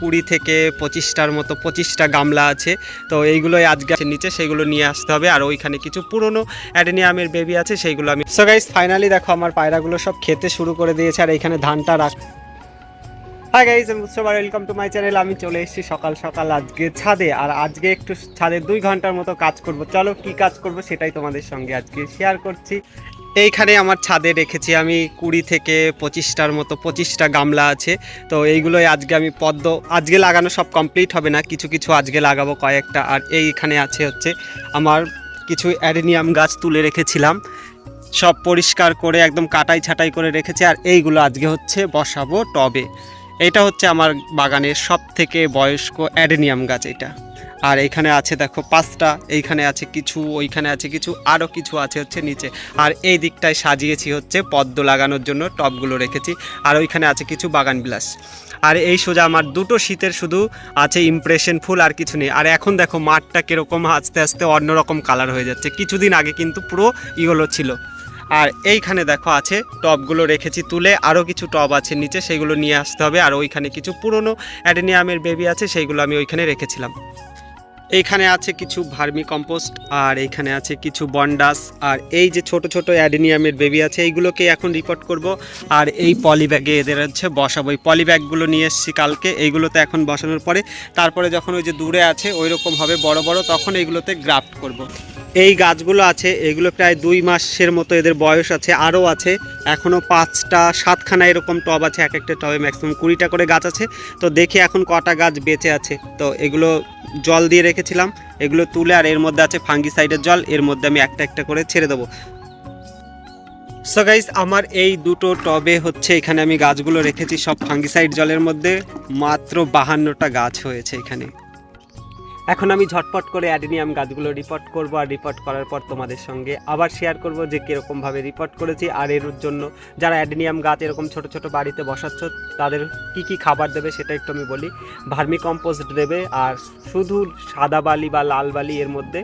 কুড়ি থেকে পঁচিশটার মতো, পঁচিশটা গামলা আছে। তো এইগুলোই আজকে আছে নিচে সেইগুলো নিয়ে আসতে হবে। আর ওইখানে কিছু পুরনো অ্যাডেনিয়ামের বেবি আছে, সেইগুলো আমি সো গাইস ফাইনালি দেখো আমার পায়রাগুলো সব খেতে শুরু করে দিয়েছে, আর এইখানে ধানটা রাখ হাই গাইজ আমি মুস্তফার ওয়েলকাম টু মাই চ্যানেল আমি চলে এসেছি সকাল সকাল আজকে ছাদে, আর আজকে একটু ছাদে দুই ঘণ্টার মতো কাজ করব। চলো কি কাজ করব সেটাই তোমাদের সঙ্গে আজকে শেয়ার করছি। এইখানে আমার ছাদে রেখেছি আমি কুড়ি থেকে পঁচিশটার মতো, পঁচিশটা গামলা আছে। তো এইগুলোই আজকে আমি পদ্ম, আজকে লাগানো সব কমপ্লিট হবে না, কিছু কিছু আজকে লাগাবো কয়েকটা। আর এইখানে আছে হচ্ছে আমার কিছু অ্যাডেনিয়াম গাছ তুলে রেখেছিলাম। সব পরিষ্কার করে একদম কাটাই ছাটাই করে রেখেছি, আর এইগুলো আজকে হচ্ছে বসাবো টবে। এটা হচ্ছে আমার বাগানের সব থেকে বয়স্ক অ্যাডেনিয়াম গাছ এটা। আর এইখানে আছে দেখো পাঁচটা, এইখানে আছে কিছু, ওইখানে আছে কিছু আরও কিছু আছে হচ্ছে নিচে। আর এই দিকটায় সাজিয়েছি হচ্ছে পদ্ম লাগানোর জন্য টবগুলো রেখেছি। আর ওইখানে আছে কিছু বাগান বিলাস। আর এই সোজা আমার দুটো শীতের শুধু আছে ইমপ্রেশন ফুল, আর কিছু নেই। আর এখন দেখো মাঠটা কীরকম, আস্তে আস্তে অন্যরকম কালার হয়ে যাচ্ছে। কিছুদিন আগে কিন্তু পুরো ইগুলো ছিল। আর এইখানে দেখো আছে টবগুলো রেখেছি তুলে আরও কিছু টব আছে নিচে সেইগুলো নিয়ে আসতে হবে। আর ওইখানে কিছু পুরনো অ্যাডেনিয়ামের বেবি আছে সেইগুলো আমি ওইখানে রেখেছিলাম। এইখানে আছে কিছু ভার্মি কম্পোস্ট, আর এইখানে আছে কিছু বন্ডাস, আর এই যে ছোট ছোট অ্যাডেনিয়ামের বেবি আছে, এইগুলোকে এখন রিপোর্ট করব আর এই পলিব্যাগে এদের হচ্ছে বসাবো এই পলি ব্যাগগুলো নিয়ে এসছি কালকে, এইগুলোতে এখন বসানোর পরে, তারপরে যখন ওই যে দূরে আছে ওই রকম হবে বড় বড়, তখন এইগুলোতে গ্রাফট করব। এই গাছগুলো আছে, এগুলো প্রায় দুই মাসের মতো এদের বয়স আছে, আরও আছে। এখনও পাঁচটা, সাতখানা এরকম টব আছে, এক একটা টবে ম্যাক্সিমাম কুড়িটা করে গাছ আছে। তো দেখি এখন কটা গাছ বেঁচে আছে। তো এগুলো জল দিয়ে রেখেছিলাম, এগুলো তুলে আর এর মধ্যে আছে ফাঙ্গিসাইডের জল, এর মধ্যে আমি একটা একটা করে ছেড়ে দেবো। সো গাইস আমার এই দুটো টবে হচ্ছে, এখানে আমি গাছগুলো রেখেছি, সব ফাঙ্গিসাইড জলের মধ্যে। মাত্র বাহান্নটা গাছ হয়েছে এখানে। এখন আমি ঝটপট করে অ্যাডেনিয়াম গাছগুলো রিপোর্ট করব আর রিপোর্ট করার পর তোমাদের সঙ্গে আবার শেয়ার করব যে কীরকমভাবে রিপোর্ট করেছি আর এর জন্য যারা অ্যাডেনিয়াম গাছ এরকম ছোট ছোট বাড়িতে বসাচ্ছ, তাদের কি কি খাবার দেবে সেটা একটু আমি বলি। ভার্মি কম্পোস্ট দেবে আর শুধু সাদা বালি বা লাল বালি এর মধ্যে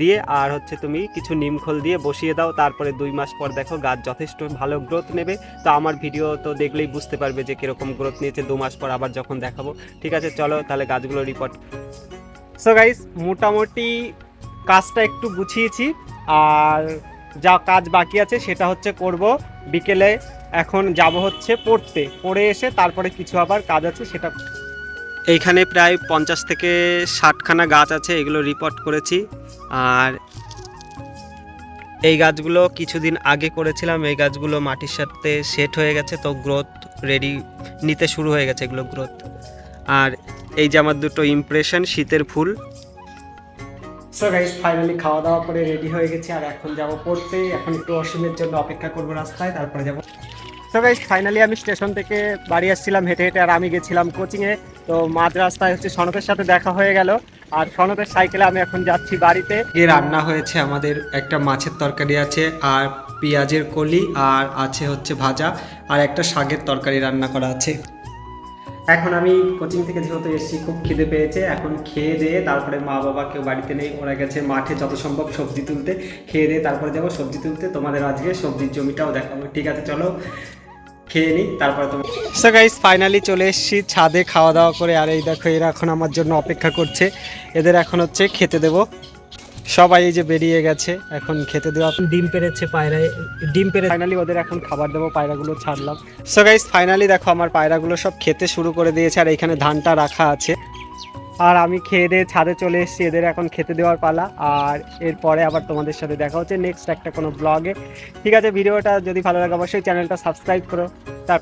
দিয়ে আর হচ্ছে তুমি কিছু নিমখোল দিয়ে বসিয়ে দাও, তারপরে দুই মাস পর দেখো গাছ যথেষ্ট ভালো গ্রোথ নেবে। তো আমার ভিডিও তো দেখলেই বুঝতে পারবে যে কীরকম গ্রোথ নিয়েছে, দু মাস পর আবার যখন দেখাবো। ঠিক আছে, চলো তাহলে গাছগুলো রিপোর্ট সো গাইস মোটামুটি কাজটা একটু গুছিয়েছি। আর যা কাজ বাকি আছে সেটা হচ্ছে করব। বিকেলে এখন যাব হচ্ছে পড়তে। পড়ে এসে তারপরে কিছু আবার কাজ আছে সেটা এইখানে প্রায় পঞ্চাশ থেকে ষাটখানা গাছ আছে, এগুলো রিপোর্ট করেছি। আর এই গাছগুলো কিছুদিন আগে করেছিলাম, এই গাছগুলো মাটির সাথে সেট হয়ে গেছে, তো গ্রোথ রেডি নিতে শুরু হয়ে গেছে এগুলো গ্রোথ আর এই যে আমার দুটো ইমপ্রেশন শীতের ফুল। সো গাইস ফাইনালি খাওয়া দাওয়া করে রেডি হয়ে গেছি আর এখন যাব পড়তে। এখন একটু অসীমের জন্য অপেক্ষা করব রাস্তায় তারপরে যাব। সো গাইস ফাইনালি আমি স্টেশন থেকে বাড়ি আসছিলাম হেঁটে হেঁটে আর আমি গেছিলাম কোচিংয়ে তো মাঝ রাস্তায় হচ্ছে সনকের সাথে দেখা হয়ে গেল আর সনকের সাইকেলে আমি এখন যাচ্ছি বাড়িতে। গিয়ে রান্না হয়েছে আমাদের একটা মাছের তরকারি আছে আর পেঁয়াজের কলি আর আছে হচ্ছে ভাজা আর একটা শাকের তরকারি রান্না করা আছে। এখন আমি কোচিং থেকে যেহেতু এসেছি, খুব খিদে পেয়েছে। এখন খেয়ে দিয়ে তারপরে মা বাবা কেউ বাড়িতে নেই, ওরা গেছে মাঠে যত সম্ভব সবজি তুলতে। খেয়ে দিয়ে তারপরে যাব সবজি তুলতে। তোমাদের আজকে সবজির জমিটাও দেখাবো। ঠিক আছে, চলো খেয়ে নিই, তারপরে তুমি সো গাইস ফাইনালি চলে এসেছি ছাদে খাওয়া দাওয়া করে। আর এই দেখো, এরা এখন আমার জন্য অপেক্ষা করছে। এদের এখন হচ্ছে খেতে দেবো। সবাই এই যে বেরিয়ে গেছে এখন খেতে দেওয়া ডিম পেরেছে পায়রায় ডিম পেরে ফাইনালি ওদের এখন খাবার দেবো পায়রাগুলো ছাড়লাম। সো গাইস ফাইনালি দেখো আমার পায়রাগুলো সব খেতে শুরু করে দিয়েছে আর এখানে ধানটা রাখা আছে। আর আমি খেয়ে দিয়ে ছাদে চলে এসেছি এদের এখন খেতে দেওয়ার পালা। আর এরপরে আবার তোমাদের সাথে দেখা হচ্ছে নেক্সট একটা কোনো ব্লগে ঠিক আছে ভিডিওটা যদি ভালো লাগে অবশ্যই চ্যানেলটা সাবস্ক্রাইব করো। টাটা।